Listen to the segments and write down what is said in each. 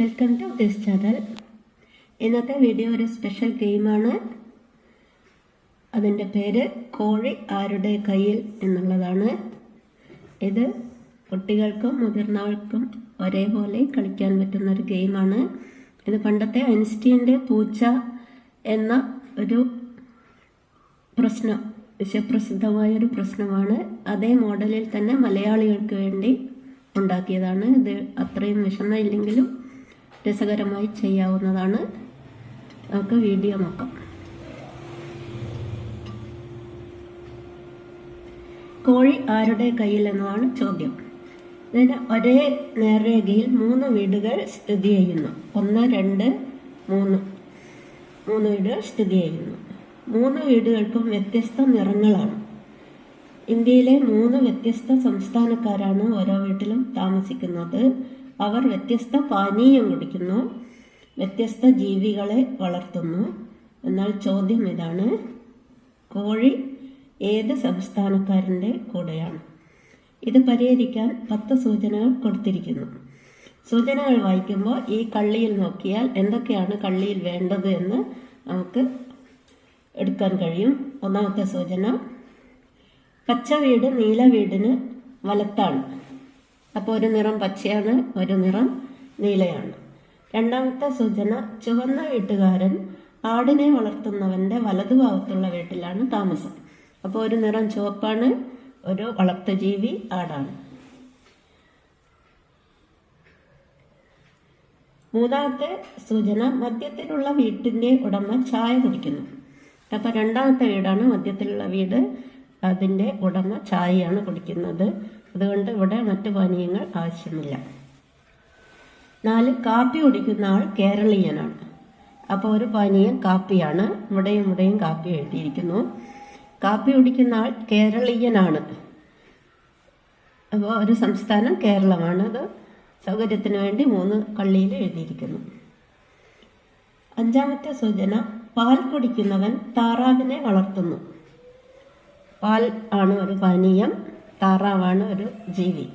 Welcome to this channel ഇന്നത്തെ video ഒരു special ഗെയിമാണ് അതിന്റെ പേര് കോഴി ആരുടെ കയ്യിൽ എന്നുള്ളതാണ്. ഇത് കുട്ടികൾക്കും മുതിർന്നവർക്കും ഒരേപോലെ കളിക്കാൻ പറ്റുന്ന ഒരു ഗെയിമാണ് ഇത് പണ്ടത്തെ ഐൻസ്റ്റീന്റെ പൂച്ച എന്ന ഒരു പ്രശ്നം വിശ്വപ്രസിദ്ധമായ ഒരു പ്രശ്നമാണ്. അതേ മോഡലിൽ തന്നെ മലയാളികൾക്ക് വേണ്ടി ഉണ്ടാക്കിയതാണ്. ഇത് അത്രയും വിഷമമില്ലെങ്കിലും രസകരമായി ചെയ്യാവുന്നതാണ്. നമുക്ക് വീഡിയോ നോക്കാം. കോഴി ആരുടെ കയ്യിൽ എന്നതാണ് ചോദ്യം. ഇതിന് ഒരേ നേർരേഖയിൽ മൂന്ന് വീടുകൾ സ്ഥിതി ചെയ്യുന്നു. ഒന്ന് രണ്ട് മൂന്ന്. മൂന്ന് വീടുകൾ സ്ഥിതി ചെയ്യുന്നു. മൂന്ന് വീടുകൾക്കും വ്യത്യസ്ത നിറങ്ങളാണ്. ഇന്ത്യയിലെ മൂന്ന് വ്യത്യസ്ത സംസ്ഥാനക്കാരാണ് ഓരോ വീട്ടിലും താമസിക്കുന്നത്. അവർ വ്യത്യസ്ത പാനീയം കുടിക്കുന്നു വ്യത്യസ്ത ജീവികളെ വളർത്തുന്നു. എന്നാൽ ചോദ്യം ഇതാണ് കോഴി ഏത് സംസ്ഥാനക്കാരന്റെ കൂടെയാണ്? ഇത് പരിഹരിക്കാൻ പത്ത് സൂചനകൾ കൊടുത്തിരിക്കുന്നു. സൂചനകൾ വായിക്കുമ്പോൾ ഈ കള്ളിയിൽ നോക്കിയാൽ എന്തൊക്കെയാണ് കള്ളിയിൽ വേണ്ടത് എന്ന് നമുക്ക് എടുക്കാൻ കഴിയും. ഒന്നാമത്തെ സൂചന പച്ച വീട് നീല വീടിന് വലത്താണ്. അപ്പോൾ ഒരു നിറം പച്ചയാണ് ഒരു നിറം നീലയാണ്. രണ്ടാമത്തെ സൂചന ചുവന്ന വീട്ടുകാരൻ ആടിനെ വളർത്തുന്നവന്റെ വലതുഭാഗത്തുള്ള വീട്ടിലാണ് താമസം. അപ്പോൾ ഒരു നിറം ചുവപ്പാണ് ഒരു വളർത്തുജീവി ആടാണ്. മൂന്നാമത്തെ സൂചന മധ്യത്തിലുള്ള വീട്ടിന്റെ ഉടമ ചായ കുടിക്കുന്നു. അപ്പോൾ രണ്ടാമത്തെ വീടാണ് മധ്യത്തിലുള്ള വീട്. അതിന്റെ ഉടമ ചായയാണ് കുടിക്കുന്നത്. അതുകൊണ്ട് ഇവിടെ മറ്റു പാനീയങ്ങൾ ആവശ്യമില്ല. നാല് കാപ്പി കുടിക്കുന്ന ആൾ കേരളീയനാണ്. അപ്പോൾ ഒരു പാനീയം കാപ്പിയാണ്. ഇവിടെയും ഇവിടെയും കാപ്പി എഴുതിയിരിക്കുന്നു കാപ്പി കുടിക്കുന്ന ആൾ കേരളീയനാണ്. അപ്പോൾ ഒരു സംസ്ഥാനം കേരളമാണ്. അത് സൗകര്യത്തിന് വേണ്ടി മൂന്ന് കള്ളിയിൽ എഴുതിയിരിക്കുന്നു. അഞ്ചാമത്തെ സൂചന പാൽ കുടിക്കുന്നവൻ താറാവിനെ വളർത്തുന്നു. പാൽ ആണ് ഒരു പാനീയം. താറാവാണ് ഒരു ജീവി.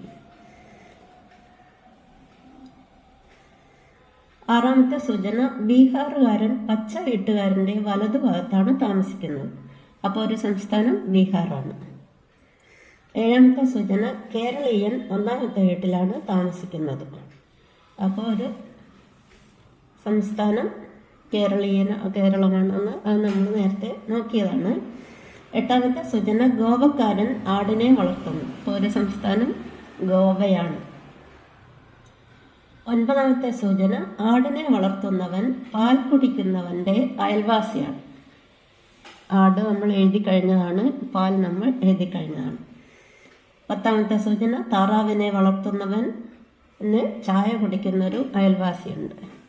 ആറാമത്തെ സൂചന ബീഹാറുകാരൻ പച്ച വീട്ടുകാരന്റെ വലതുഭാഗത്താണ് താമസിക്കുന്നത്. അപ്പോൾ ഒരു സംസ്ഥാനം ബീഹാറാണ്. ഏഴാമത്തെ സൂചന കേരളീയൻ ഒന്നാമത്തെ വീട്ടിലാണ് താമസിക്കുന്നത്. അപ്പോൾ ഒരു സംസ്ഥാനം കേരളീയൻ കേരളമാണെന്ന് അത് നമ്മൾ നേരത്തെ നോക്കിയതാണ്. എട്ടാമത്തെ സൂചന ഗോവക്കാരൻ ആടിനെ വളർത്തുന്നു. പൗര സംസ്ഥാനം ഗോവയാണ്. ഒൻപതാമത്തെ സൂചന ആടിനെ വളർത്തുന്നവൻ പാൽ കുടിക്കുന്നവന്റെ അയൽവാസിയാണ്. ആട് നമ്മൾ എഴുതി കഴിഞ്ഞതാണ് പാൽ നമ്മൾ എഴുതി കഴിഞ്ഞതാണ്. പത്താമത്തെ സൂചന താറാവിനെ വളർത്തുന്നവൻ ചായ കുടിക്കുന്നൊരു അയൽവാസിയുണ്ട്.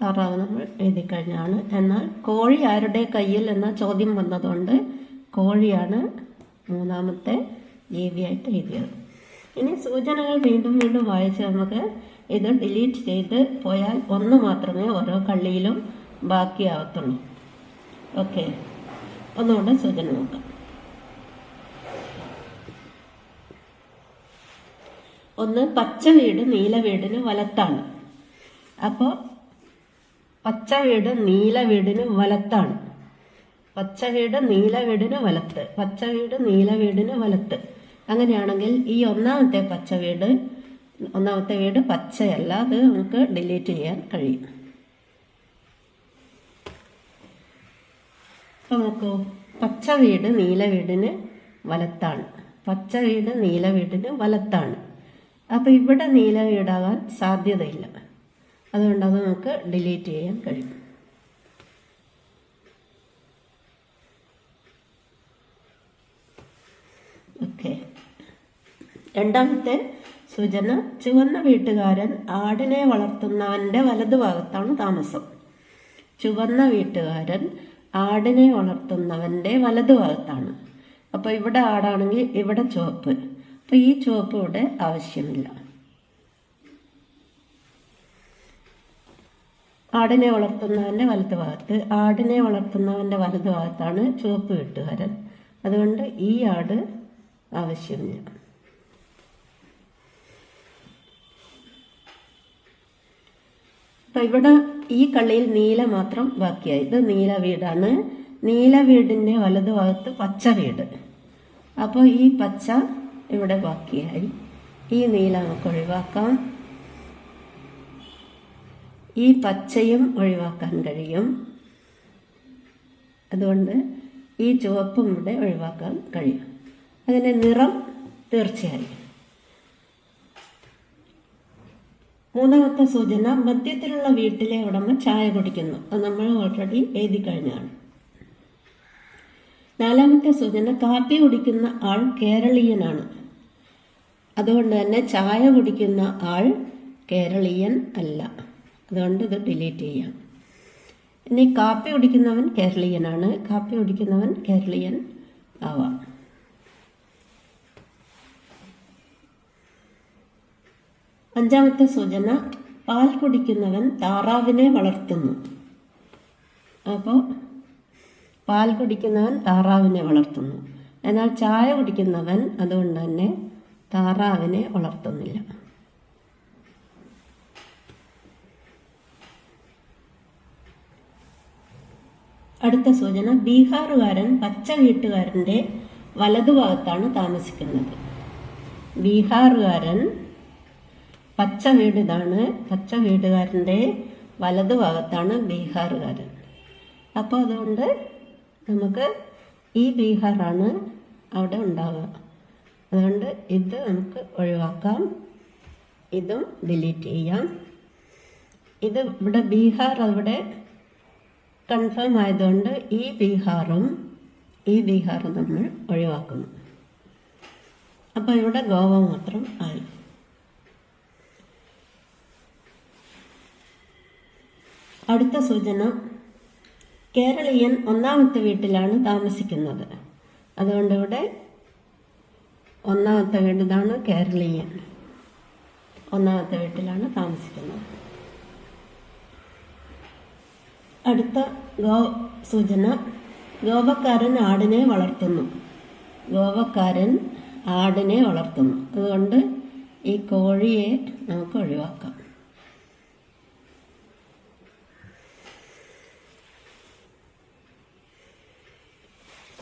താറാവ് നമ്മൾ എഴുതി കഴിഞ്ഞാണ് എന്നാൽ കോഴി ആരുടെ കയ്യിൽ എന്ന ചോദ്യം വന്നതുകൊണ്ട് കോഴിയാണ് മൂന്നാമത്തെ ജീവിയായിട്ട് എഴുതിയത്. ഇനി സൂചനകൾ വീണ്ടും വീണ്ടും വായിച്ച് നമുക്ക് ഇത് ഡിലീറ്റ് ചെയ്ത് പോയാൽ ഒന്ന് മാത്രമേ ഓരോ കള്ളിയിലും ബാക്കിയാവത്തുള്ളൂ. ഓക്കെ. ഒന്നുകൂടെ സൂചന നോക്കാം. ഒന്ന് പച്ച വീട് നീല വീടിന് വലത്താണ്. അപ്പോൾ പച്ച വീട് നീല വീടിന് വലത്താണ്. പച്ച വീട് നീല വീടിന് വലത്ത്. പച്ച വീട് നീല വീടിന് വലത്ത്. അങ്ങനെയാണെങ്കിൽ ഈ ഒന്നാമത്തെ പച്ച വീട് ഒന്നാമത്തെ വീട് പച്ചയല്ല. അത് നമുക്ക് ഡിലീറ്റ് ചെയ്യാൻ കഴിയും. അപ്പോൾ നോക്കൂ. പച്ച വീട് നീല വീടിന് വലത്താണ്. പച്ച വീട് നീല വീടിന് വലത്താണ്. അപ്പോൾ ഇവിടെ നീല വീടാകാൻ സാധ്യതയില്ല. അതുകൊണ്ട് അത് നമുക്ക് ഡിലീറ്റ് ചെയ്യാൻ കഴിയും. ഓക്കെ. രണ്ടാമത്തെ സൂചന ചുവന്ന വീട്ടുകാരൻ ആടിനെ വളർത്തുന്നവന്റെ വലതുഭാഗത്താണ് താമസം. ചുവന്ന വീട്ടുകാരൻ ആടിനെ വളർത്തുന്നവന്റെ വലതുഭാഗത്താണ് അപ്പോൾ ഇവിടെ ആടാണെങ്കിൽ ഇവിടെ ചുവപ്പ്. അപ്പോൾ ഈ ചുവപ്പ് ഇവിടെ ആവശ്യമില്ല. ആടിനെ വളർത്തുന്നവന്റെ വലത് ഭാഗത്ത് ആടിനെ വളർത്തുന്നവന്റെ വലത് ഭാഗത്താണ് ചുവപ്പ് വെട്ടുകാരൻ. അതുകൊണ്ട് ഈ ആട് ആവശ്യമില്ല അപ്പൊ ഇവിടെ ഈ കള്ളിയിൽ നീല മാത്രം ബാക്കിയായി. ഇത് നീല വീടാണ്. നീല വീടിന്റെ വലതുഭാഗത്ത് പച്ച വീട്. അപ്പോൾ ഈ പച്ച ഇവിടെ ബാക്കിയായി. ഈ നീല നമുക്ക് ഒഴിവാക്കാം. ഈ പച്ചയും ഒഴിവാക്കാൻ കഴിയും. അതുകൊണ്ട് ഈ ചുവപ്പും ഇവിടെ ഒഴിവാക്കാൻ കഴിയും. അതിന് നിറം തീർച്ചയായും. മൂന്നാമത്തെ സൂചന മദ്യത്തിലുള്ള വീട്ടിലെ ഉടമ ചായ കുടിക്കുന്നു. അത് നമ്മൾ ഓൾറെഡി എഴുതി കഴിഞ്ഞാണ് നാലാമത്തെ സൂചന കാപ്പി കുടിക്കുന്ന ആൾ കേരളീയനാണ്. അതുകൊണ്ട് തന്നെ ചായ കുടിക്കുന്ന ആൾ കേരളീയൻ അല്ല. അതുകൊണ്ട് ഇത് ഡിലീറ്റ് ചെയ്യാം. ഇനി കാപ്പി കുടിക്കുന്നവൻ കേരളീയനാണ്. കാപ്പി കുടിക്കുന്നവൻ കേരളീയൻ ആവാം. അഞ്ചാമത്തെ സൂചന പാൽ കുടിക്കുന്നവൻ താറാവിനെ വളർത്തുന്നു. അപ്പോൾ പാൽ കുടിക്കുന്നവൻ താറാവിനെ വളർത്തുന്നു. എന്നാൽ ചായ കുടിക്കുന്നവൻ അതുകൊണ്ട് തന്നെ താറാവിനെ വളർത്തുന്നില്ല. അടുത്ത സൂചന ബീഹാറുകാരൻ പച്ച വീട്ടുകാരന്റെ വലതുഭാഗത്താണ് താമസിക്കുന്നത്. ബീഹാറുകാരൻ പച്ച വീട് ഇതാണ് പച്ച വീടുകാരന്റെ വലതുഭാഗത്താണ് ബീഹാറുകാരൻ. അപ്പോൾ അതുകൊണ്ട് നമുക്ക് ഈ ബീഹാറാണ് അവിടെ ഉണ്ടാവുക. അതുകൊണ്ട് ഇത് നമുക്ക് ഒഴിവാക്കാം. ഇതും ഡിലീറ്റ് ചെയ്യാം. ഇത് ഇവിടെ ബീഹാർ അവിടെ കൺഫേം ആയതുകൊണ്ട് ഈ ബീഹാറും ഈ ബീഹാറും നമ്മൾ ഒഴിവാക്കുന്നു. അപ്പോൾ ഇവിടെ ഗോവ മാത്രം ആയി. അടുത്ത സൂചന കേരളീയൻ ഒന്നാമത്തെ വീട്ടിലാണ് താമസിക്കുന്നത്. അതുകൊണ്ട് ഇവിടെ ഒന്നാമത്തെ വീട് ഇതാണ് കേരളീയൻ. ഒന്നാമത്തെ വീട്ടിലാണ് താമസിക്കുന്നത്. അടുത്ത ഗോ സൂചന ഗോവക്കാരൻ ആടിനെ വളർത്തുന്നു. ഗോവക്കാരൻ ആടിനെ വളർത്തുന്നു. അതുകൊണ്ട് ഈ കോഴിയെ നമുക്ക് ഒഴിവാക്കാം.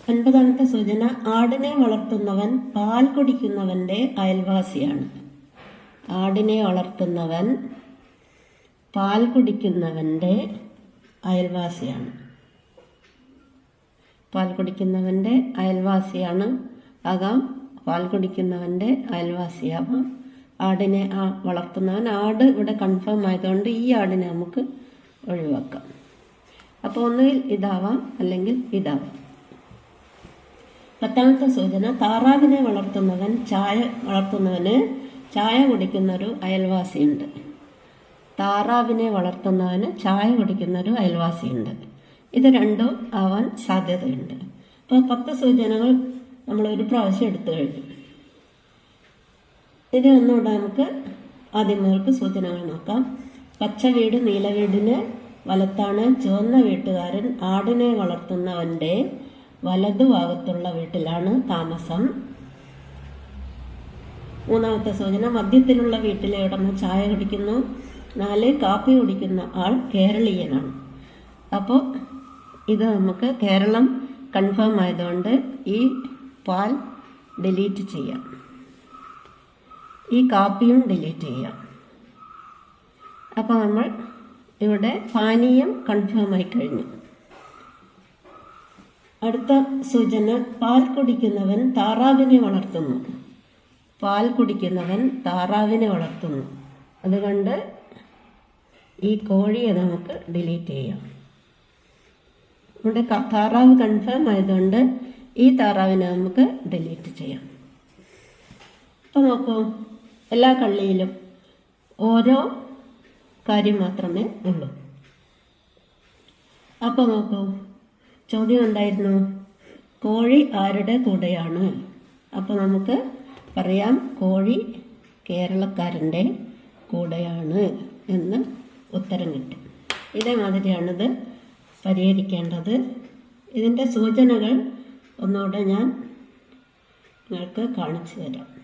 ഒൻപതാമത്തെ സൂചന. ആടിനെ വളർത്തുന്നവൻ പാൽ കുടിക്കുന്നവന്റെ അയൽവാസിയാണ്. ആടിനെ വളർത്തുന്നവൻ പാൽ കുടിക്കുന്നവന്റെ അയൽവാസിയാണ്. പാൽ കുടിക്കുന്നവന്റെ അയൽവാസിയാണ് ആകാം. പാൽ കുടിക്കുന്നവന്റെ അയൽവാസിയാവാം. ആടിനെ ആ വളർത്തുന്നവൻ ആട് ഇവിടെ കൺഫേം ആയതുകൊണ്ട് ഈ ആടിനെ നമുക്ക് ഒഴിവാക്കാം. അപ്പോൾ ഒന്നുകിൽ ഇതാവാം അല്ലെങ്കിൽ ഇതാവാം. പത്താമത്തെ സൂചന താറാവിനെ വളർത്തുന്നവൻ ചായ വളർത്തുന്നവന് ചായ കുടിക്കുന്നൊരു അയൽവാസിയുണ്ട്. താറാവിനെ വളർത്തുന്നവന് ചായ കുടിക്കുന്ന ഒരു അയൽവാസിയുണ്ട്. ഇത് രണ്ടും ആവാൻ സാധ്യതയുണ്ട്. അപ്പോൾ പത്ത് സൂചനകൾ നമ്മൾ ഒരു പ്രാവശ്യം എടുത്തു കഴിഞ്ഞു. ഇനി ഒന്നുകൂടെ നമുക്ക് ആദ്യം മുതൽക്ക് സൂചനകൾ നോക്കാം. പച്ച വീട് നീല വീടിന് വലത്താണ് ചുവന്ന വീട്ടുകാരൻ ആടിനെ വളർത്തുന്നവന്റെ വലതുഭാഗത്തുള്ള വീട്ടിലാണ് താമസം. മൂന്നാമത്തെ സൂചന മധ്യത്തിലുള്ള വീട്ടിലെ ഉടമ ചായ കുടിക്കുന്നു. നാല് കാപ്പി കുടിക്കുന്ന ആൾ കേരളീയനാണ്. അപ്പോൾ ഇത് നമുക്ക് കേരളം കൺഫേം ആയതുകൊണ്ട് ഈ പാൽ ഡിലീറ്റ് ചെയ്യാം. ഈ കാപ്പിയും ഡിലീറ്റ് ചെയ്യാം. അപ്പോൾ നമ്മൾ ഇവിടെ പാനീയം കൺഫേം ആയി കഴിഞ്ഞു. അടുത്ത സൂചന പാൽ കുടിക്കുന്നവൻ താറാവിനെ വളർത്തുന്നു. പാൽ കുടിക്കുന്നവൻ താറാവിനെ വളർത്തുന്നു. അതുകൊണ്ട് ഈ കോഴിയെ നമുക്ക് ഡിലീറ്റ് ചെയ്യാം. ക- താറാവ് കൺഫേം ആയതുകൊണ്ട് ഈ താറാവിനെ നമുക്ക് ഡിലീറ്റ് ചെയ്യാം. അപ്പോൾ നോക്കൂ എല്ലാ കള്ളിയിലും ഓരോ കാര്യം മാത്രമേ ഉള്ളൂ. അപ്പോൾ നോക്കൂ ചോദ്യം എന്തായിരുന്നു? കോഴി ആരുടെ കൂടെയാണ്? അപ്പോൾ നമുക്ക് പറയാം കോഴി കേരളക്കാരന്റെ കൂടെയാണ് എന്ന്. ഉത്തരം കിട്ടും. ഇതേമാതിരിയാണിത് പരിഹരിക്കേണ്ടത്. ഇതിന്റെ സൂചനകൾ ഒന്നുകൂടെ ഞാൻ നിങ്ങൾക്ക് കാണിച്ചു തരാം.